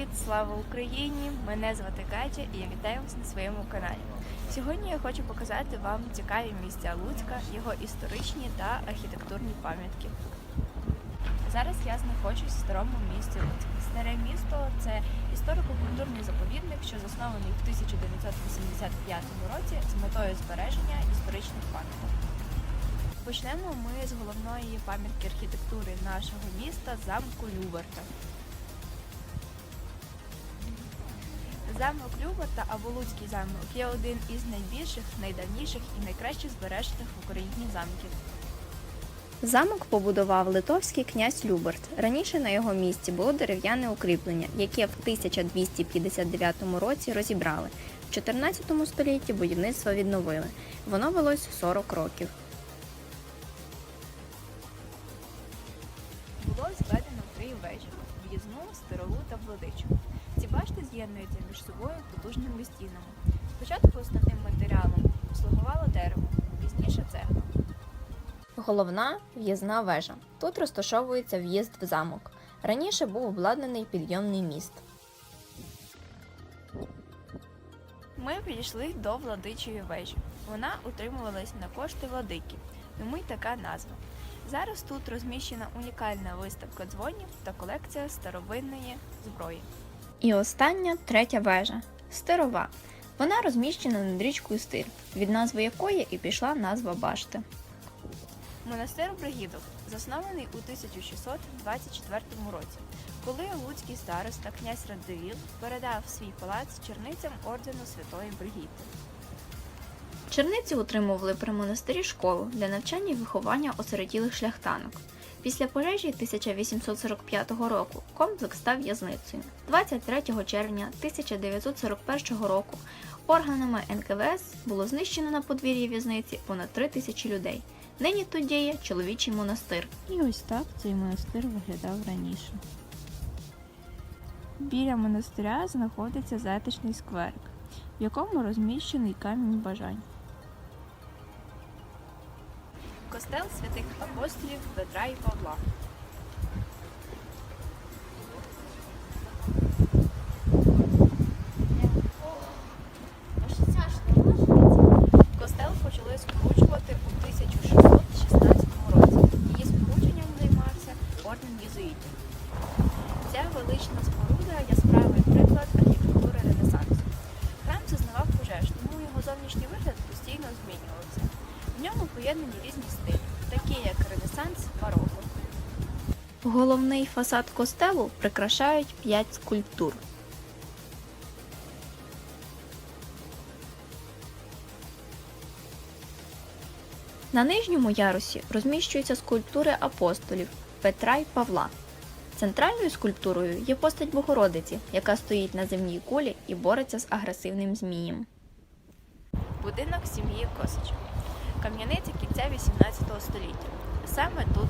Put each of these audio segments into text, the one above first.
Привіт, слава Україні! Мене звати Катя і я вітаю вас на своєму каналі. Сьогодні я хочу показати вам цікаві місця Луцька, його історичні та архітектурні пам'ятки. Зараз я знаходжусь в старому місті Луцьк. Старе місто це історико-культурний заповідник, що заснований в 1985 році з метою збереження історичних пам'яток. Почнемо ми з головної пам'ятки архітектури нашого міста замку Люберта. Замок Люберта або Луцький замок є один із найбільших, найдавніших і найкраще збережених в Україні замків. Замок побудував литовський князь Люберт. Раніше на його місці було дерев'яне укріплення, яке в 1259 році розібрали. В 14 столітті будівництво відновили. Воно велось 40 років. В'їзну, старову та владичу. Ці башти з'єднуються між собою потужними стінами. Спочатку основним матеріалом слугувало дерево, пізніше цегла. Головна в'їзна вежа. Тут розташовується в'їзд в замок. Раніше був обладнаний підйомний міст. Ми підійшли до владичої вежі. Вона утримувалась на кошти владики, тому й така назва. Зараз тут розміщена унікальна виставка дзвонів та колекція старовинної зброї. І остання третя вежа Стирова. Вона розміщена над річкою Стир, від назви якої і пішла назва башти. Монастир Бригідов заснований у 1624 році, коли луцький староста князь Радивіл передав свій палац черницям ордену Святої Бригітти. Черниці утримували при монастирі школу для навчання і виховання осиротілих шляхтанок. Після пожежі 1845 року комплекс став в'язницею. 23 червня 1941 року органами НКВС було знищено на подвір'ї в'язниці понад 3 тисячі людей. Нині тут діє чоловічий монастир. І ось так цей монастир виглядав раніше. Біля монастиря знаходиться затишний скверик, в якому розміщений камінь бажань. Костел святих апостолів Петра і Павла. Поєднані різні стилі, такі як Ренесанс, бароко. Головний фасад костелу прикрашають 5 скульптур. На нижньому ярусі розміщуються скульптури апостолів Петра й Павла. Центральною скульптурою є постать Богородиці, яка стоїть на земній кулі і бореться з агресивним змієм. Будинок сім'ї Косич. Кам'яниця кінця 18 століття. Саме тут,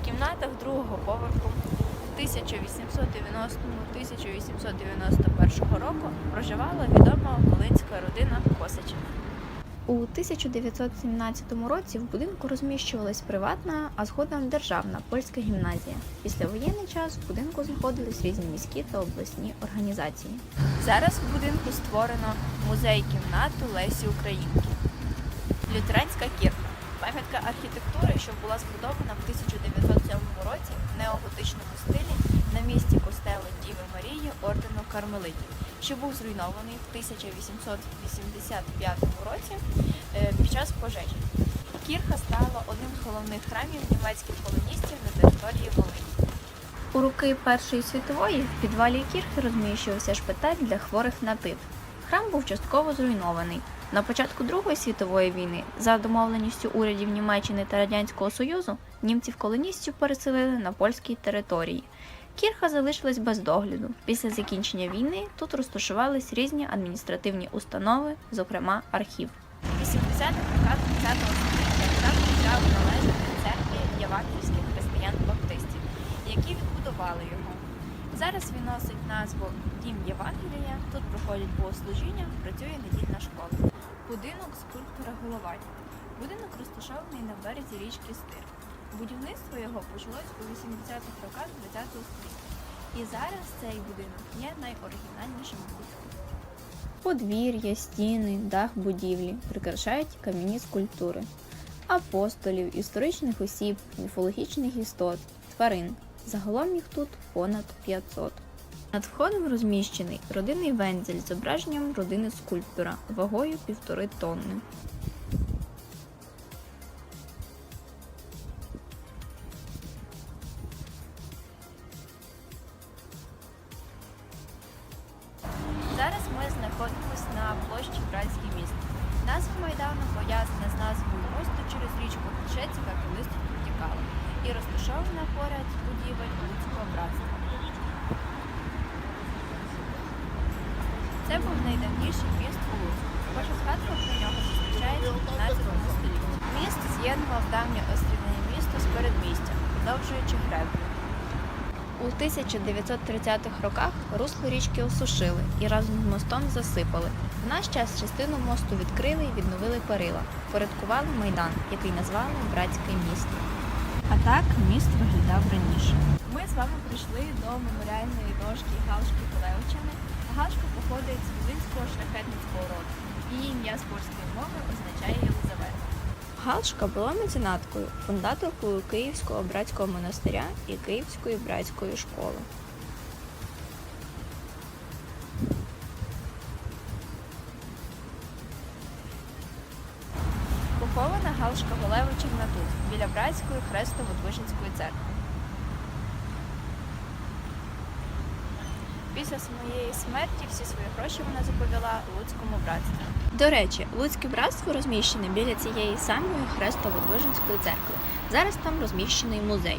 в кімнатах другого поверху, 1890-1891 року проживала відома волинська родина Косичів. У 1917 році в будинку розміщувалась приватна, а згодом державна польська гімназія. Після воєнний час в будинку знаходились різні міські та обласні організації. Зараз в будинку створено музей кімнату Лесі Українки. Лютеранська кірка пам'ятка архітектури, що була збудована в 1907 році в неоготичному стилі на місці костелу Діви Марії ордену Кармелитів, що був зруйнований в 1885 році е, під час пожежі. Кірха стала одним з головних храмів німецьких колоністів на території Волині. У роки Першої світової в підвалі кірхи розміщувався шпиталь для хворих на тиф. Храм був частково зруйнований. На початку Другої світової війни, за домовленістю урядів Німеччини та Радянського Союзу, німців-колоністів переселили на польській території. Кірха залишилась без догляду. Після закінчення війни тут розташувались різні адміністративні установи, зокрема архів. 80-х роках ХХ століття храм почав належати церкві євангельських християн-баптистів, які відбудували його. Зараз він носить назву Дім Євангелія. Проходять богослужіння, працює недільна школа. Будинок скульптора Головань. Будинок розташований на березі річки Стир. Будівництво його почалось у 80-х роках ХХ століття. І зараз цей будинок є найоригінальнішим Луцьку. Подвір'я, стіни, дах будівлі прикрашають кам'яні скульптури, апостолів, історичних осіб, міфологічних істот, тварин. Загалом їх тут понад 500. Над входом розміщений родинний вензель з зображенням родини скульптора вагою півтори тонни. Зараз ми знаходимося на площі Братський міст. Назва Майдану пов'язана з назвою мосту через річку Печець, яка колись тут протікала, і розташована поряд будівель Луцького братства. Це був найдавніший міст у Луцьку. Перша згадка про нього зустрічається в 15 столітті. Міст з'єднував давнє острівне місто з передмістям, продовжуючи греблю. У 1930-х роках русло річки осушили і разом з мостом засипали. В наш час частину мосту відкрили і відновили перила, порядкували майдан, який назвали Братське місто. А так міст виглядав раніше. Ми з вами прийшли до меморіальної дошки Галшки Колевичини. Галшка походить з волинського шляхетницького роду. Її ім'я з польської мови означає Єлизавета. Галшка була меценаткою, фундаторкою Київського братського монастиря і Київської братської школи. Похована Галшка Голевичівна тут, біля братської хрестово-движенської церкви. Після своєї смерті всі свої гроші вона заповіла Луцькому братству. До речі, Луцьке братство розміщене біля цієї самої хрестово-движенської церкви. Зараз там розміщений музей.